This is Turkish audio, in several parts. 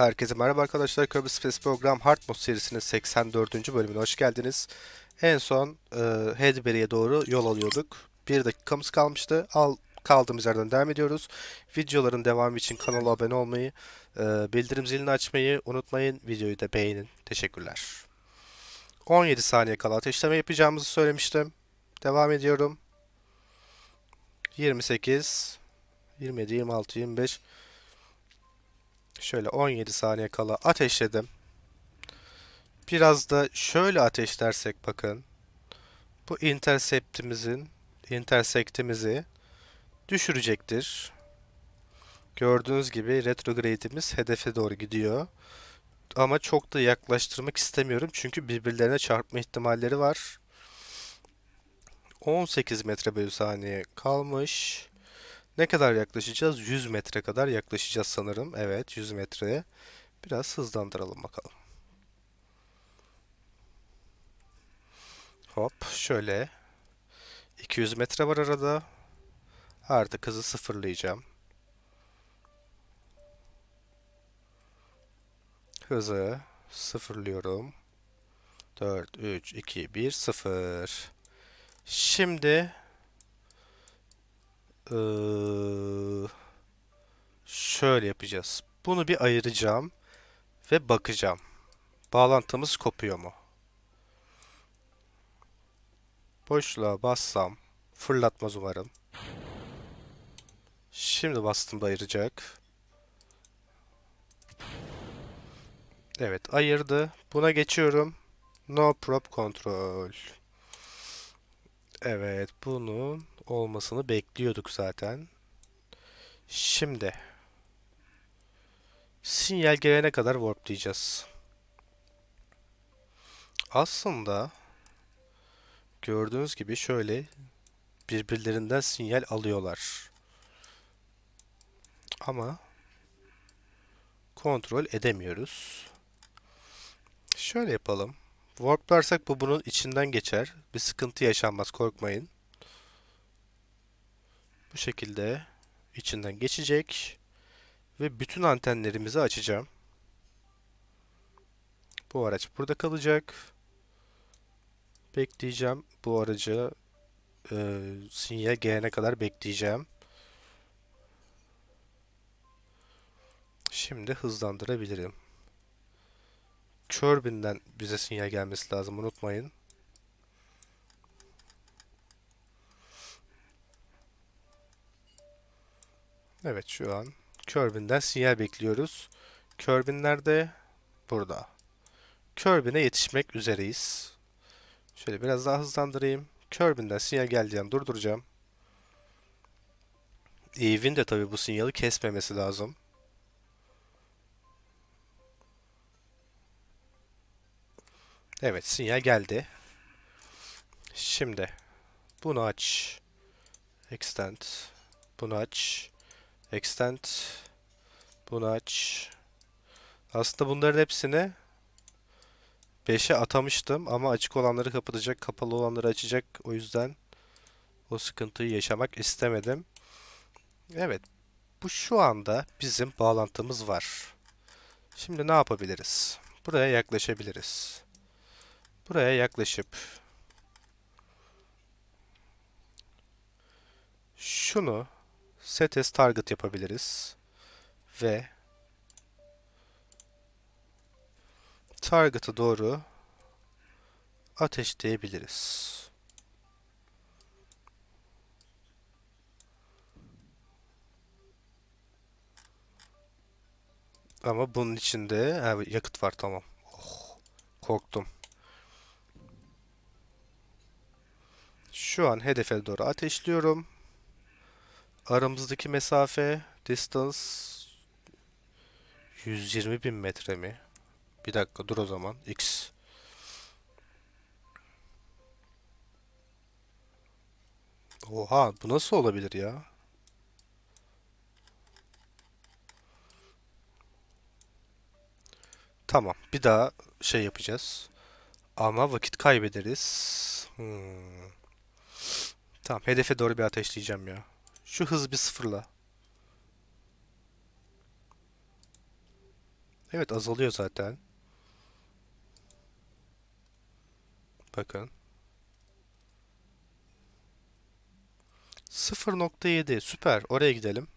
Herkese merhaba arkadaşlar. Kirby Space Program Hard Mode serisinin 84. bölümüne hoş geldiniz. En son e, Hedberry'e doğru yol alıyorduk. Bir dakikamız kalmıştı. Al, kaldığımız yerden devam ediyoruz. Videoların devamı için kanala abone olmayı, e, bildirim zilini açmayı unutmayın. Videoyu da beğenin. Teşekkürler. 17 saniye kala ateşleme yapacağımızı söylemiştim. Devam ediyorum. 28, 27, 26, 25, Şöyle 17 saniye kala ateşledim. Biraz da şöyle ateşlersek bakın. Bu interceptimizin intersektimizi düşürecektir. Gördüğünüz gibi retrograde'imiz hedefe doğru gidiyor. Ama çok da yaklaştırmak istemiyorum çünkü birbirlerine çarpma ihtimalleri var. 18 metre bölü saniye kalmış. Ne kadar yaklaşacağız? 100 metre kadar yaklaşacağız sanırım. Evet 100 metreye. Biraz hızlandıralım bakalım. Hop şöyle. 200 metre var arada. Artık hızı sıfırlayacağım. Hızı sıfırlıyorum. 4, 3, 2, 1, 0. Şimdi ee, şöyle yapacağız. Bunu bir ayıracağım ve bakacağım. Bağlantımız kopuyor mu? Boşluğa bassam fırlatmaz umarım. Şimdi bastığımda ayıracak. Evet ayırdı. Buna geçiyorum. No prop control. Evet bunun olmasını bekliyorduk zaten. Şimdi sinyal gelene kadar warp diyeceğiz. Aslında gördüğünüz gibi şöyle birbirlerinden sinyal alıyorlar. Ama kontrol edemiyoruz. Şöyle yapalım. Warplarsak bu bunun içinden geçer. Bir sıkıntı yaşanmaz korkmayın. Bu şekilde içinden geçecek. Ve bütün antenlerimizi açacağım. Bu araç burada kalacak. Bekleyeceğim. Bu aracı e, sinyal gelene kadar bekleyeceğim. Şimdi hızlandırabilirim. Kirby'den bize sinyal gelmesi lazım unutmayın. Evet şu an Kerbin'den sinyal bekliyoruz. Kerbin nerede? Burada. Kerbin'e yetişmek üzereyiz. Şöyle biraz daha hızlandırayım. Kerbin'den sinyal geldiğinde durduracağım. Eve'in de tabii bu sinyali kesmemesi lazım. Evet sinyal geldi. Şimdi bunu aç. Extend. Bunu aç. Extend. Bunu aç. Aslında bunların hepsini 5'e atamıştım ama açık olanları kapatacak, kapalı olanları açacak. O yüzden o sıkıntıyı yaşamak istemedim. Evet. Bu şu anda bizim bağlantımız var. Şimdi ne yapabiliriz? Buraya yaklaşabiliriz. Buraya yaklaşıp şunu set as target yapabiliriz ve target'a doğru ateşleyebiliriz. Ama bunun içinde evet, yakıt var tamam. Oh, korktum. Şu an hedefe doğru ateşliyorum. Aramızdaki mesafe distance 120 bin metre mi? Bir dakika dur o zaman. X. Oha bu nasıl olabilir ya? Tamam bir daha şey yapacağız. Ama vakit kaybederiz. Hmm. Tamam hedefe doğru bir ateşleyeceğim ya. Şu hız bir sıfırla. Evet azalıyor zaten. Bakın. 0.7 süper. Oraya gidelim.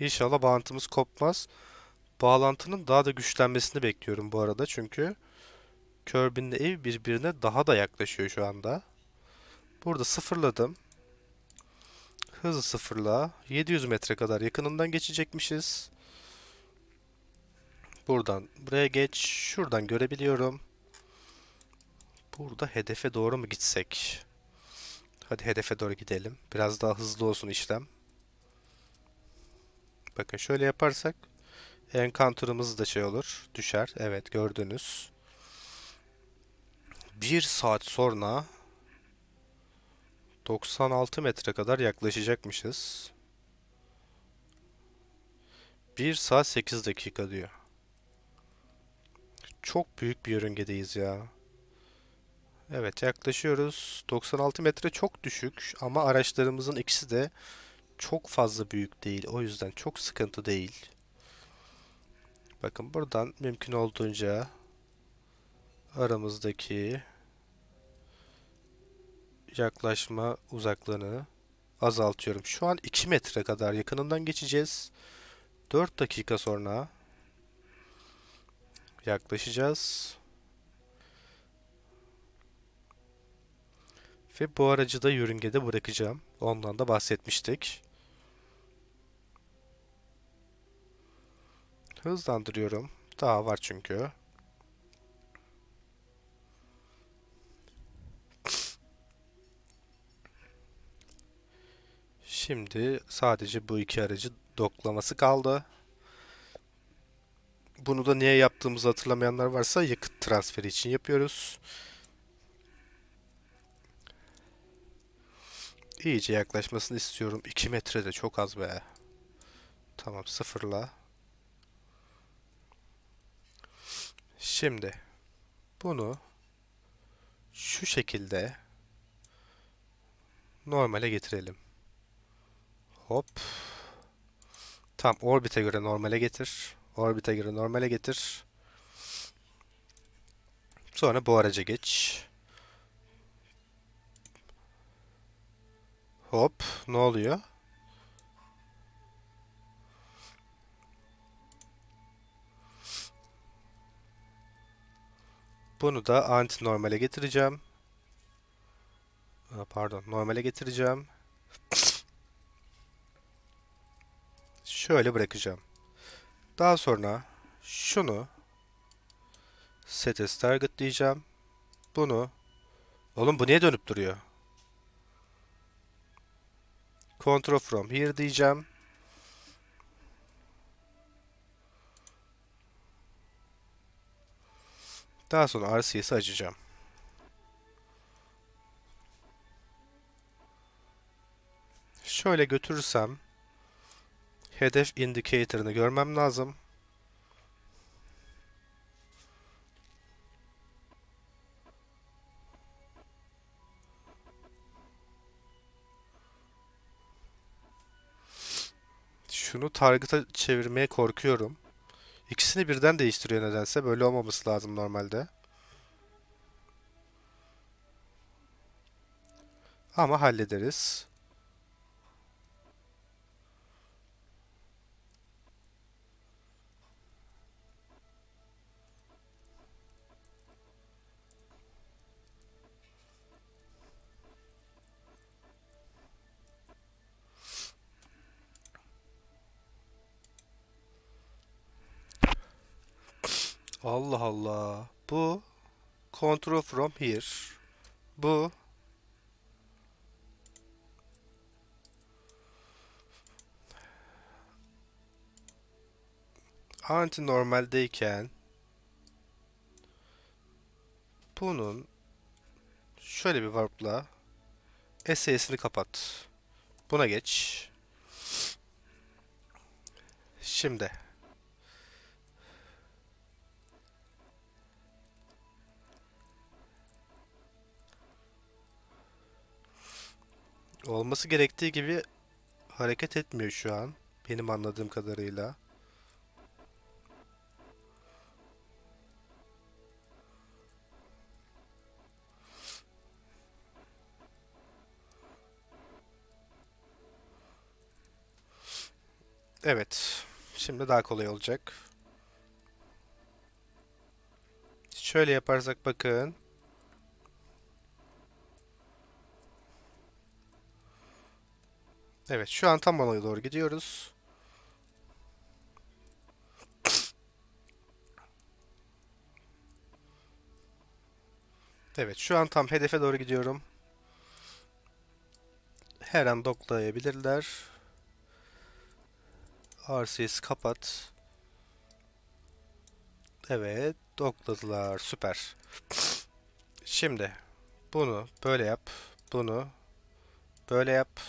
İnşallah bağlantımız kopmaz. Bağlantının daha da güçlenmesini bekliyorum bu arada çünkü Kirby'nin ev birbirine daha da yaklaşıyor şu anda. Burada sıfırladım. Hızı sıfırla. 700 metre kadar yakınından geçecekmişiz. Buradan buraya geç. Şuradan görebiliyorum. Burada hedefe doğru mu gitsek? Hadi hedefe doğru gidelim. Biraz daha hızlı olsun işlem. Bakın şöyle yaparsak encounter'ımız da şey olur. Düşer. Evet gördünüz. Bir saat sonra 96 metre kadar yaklaşacakmışız. 1 saat 8 dakika diyor. Çok büyük bir yörüngedeyiz ya. Evet yaklaşıyoruz. 96 metre çok düşük ama araçlarımızın ikisi de çok fazla büyük değil. O yüzden çok sıkıntı değil. Bakın buradan mümkün olduğunca aramızdaki yaklaşma uzaklığını azaltıyorum. Şu an 2 metre kadar yakınından geçeceğiz. 4 dakika sonra yaklaşacağız. Ve bu aracı da yörüngede bırakacağım. Ondan da bahsetmiştik. Hızlandırıyorum. Daha var çünkü. Şimdi sadece bu iki aracı doklaması kaldı. Bunu da niye yaptığımızı hatırlamayanlar varsa yakıt transferi için yapıyoruz. İyice yaklaşmasını istiyorum. 2 metre de çok az be. Tamam sıfırla. Şimdi bunu şu şekilde normale getirelim. Hop. Tam orbite göre normale getir. Orbite göre normale getir. Sonra bu araca geç. Hop. Ne oluyor? Bunu da anti normale getireceğim. Pardon, normale getireceğim. Şöyle bırakacağım. Daha sonra şunu set as target diyeceğim. Bunu Oğlum bu niye dönüp duruyor? Control from here diyeceğim. Daha sonra RCS'i açacağım. Şöyle götürürsem hedef indicator'ını görmem lazım. Şunu target'a çevirmeye korkuyorum. İkisini birden değiştiriyor nedense. Böyle olmaması lazım normalde. Ama hallederiz. Allah Allah. Bu control from here. Bu anti normaldeyken bunun şöyle bir warp'la SA'sini kapat. Buna geç. Şimdi olması gerektiği gibi hareket etmiyor şu an. Benim anladığım kadarıyla. Evet. Şimdi daha kolay olacak. Şöyle yaparsak bakın. Evet, şu an tam ona doğru gidiyoruz. Evet, şu an tam hedefe doğru gidiyorum. Her an doklayabilirler. RCS kapat. Evet, dokladılar. Süper. Şimdi bunu böyle yap. Bunu böyle yap.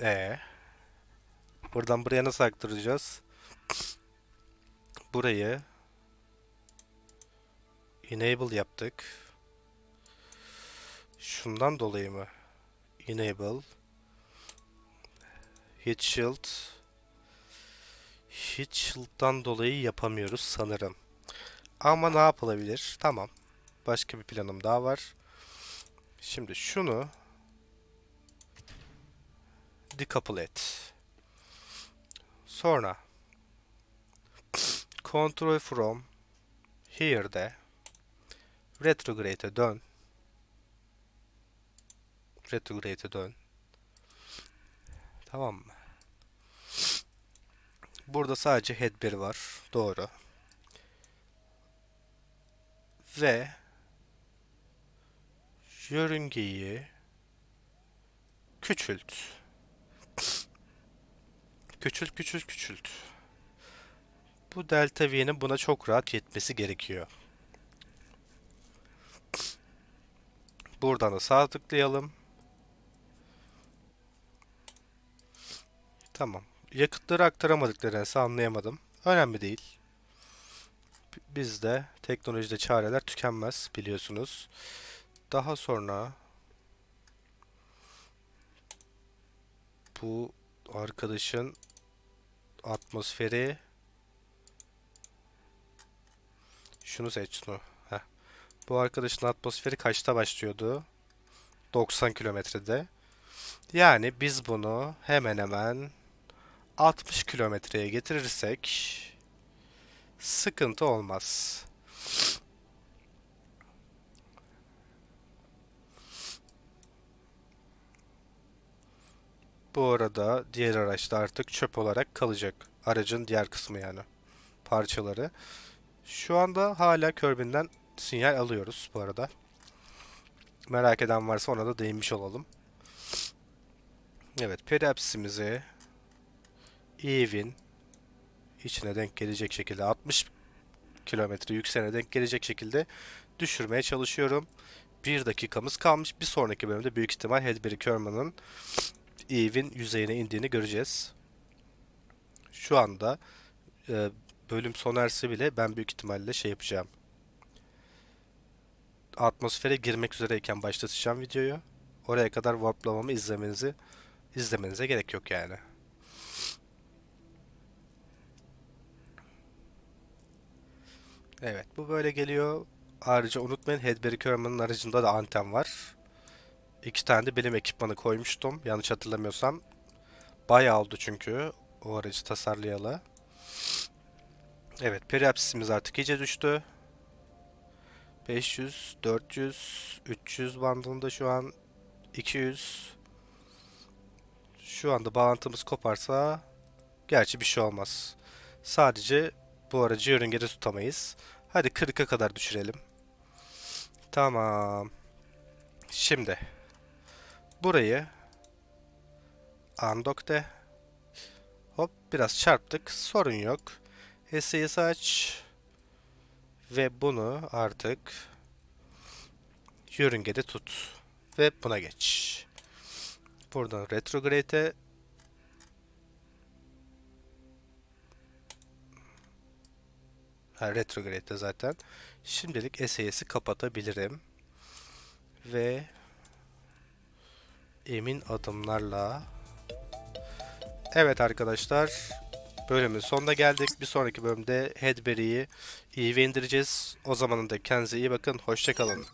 E buradan buraya nasıl aktaracağız? Burayı enable yaptık. Şundan dolayı mı? Enable Heat Shield Heat Shield'dan dolayı yapamıyoruz sanırım. Ama ne yapılabilir? Tamam. Başka bir planım daha var. Şimdi şunu decouple et. Sonra control from here'de retrograde'e dön. Retrograde'e dön. Tamam mı? Burada sadece headbar var. Doğru. Ve yörüngeyi küçült. Küçült, küçült, küçült. Bu delta V'nin buna çok rahat yetmesi gerekiyor. Buradan da sağ tıklayalım. Tamam. Yakıtları aktaramadık nedense anlayamadım. Önemli değil. Bizde teknolojide çareler tükenmez biliyorsunuz. Daha sonra bu arkadaşın atmosferi şunu seç şunu. Heh. Bu arkadaşın atmosferi kaçta başlıyordu? 90 kilometrede. Yani biz bunu hemen hemen 60 kilometreye getirirsek sıkıntı olmaz. Bu arada diğer araçta artık çöp olarak kalacak. Aracın diğer kısmı yani. Parçaları. Şu anda hala Kirby'den sinyal alıyoruz bu arada. Merak eden varsa ona da değinmiş olalım. Evet, periapsisimizi Eve'in içine denk gelecek şekilde 60 kilometre yükseğine denk gelecek şekilde düşürmeye çalışıyorum. Bir dakikamız kalmış. Bir sonraki bölümde büyük ihtimal Hedberry Kerman'ın Eve'in yüzeyine indiğini göreceğiz. Şu anda e, bölüm sona erse bile ben büyük ihtimalle şey yapacağım. Atmosfere girmek üzereyken başlatacağım videoyu. Oraya kadar warplamamı izlemenizi izlemenize gerek yok yani. Evet bu böyle geliyor. Ayrıca unutmayın Hedberry Kerman'ın aracında da anten var. İki tane de benim ekipmanı koymuştum. Yanlış hatırlamıyorsam. Bayağı oldu çünkü o aracı tasarlayalı. Evet periapsisimiz artık iyice düştü. 500, 400, 300 bandında şu an 200. Şu anda bağlantımız koparsa gerçi bir şey olmaz. Sadece bu aracı yörüngede tutamayız. Hadi 40'a kadar düşürelim. Tamam. Şimdi burayı undock de. Hop biraz çarptık. Sorun yok. SES aç. Ve bunu artık yörüngede tut. Ve buna geç. Buradan retrograde'e Ha, retrograde'de zaten. Şimdilik SES'i kapatabilirim. Ve emin adımlarla Evet arkadaşlar. Bölümün sonuna geldik. Bir sonraki bölümde Hedberry'i iyi indireceğiz. O zamanın da kendinize iyi bakın. Hoşçakalın.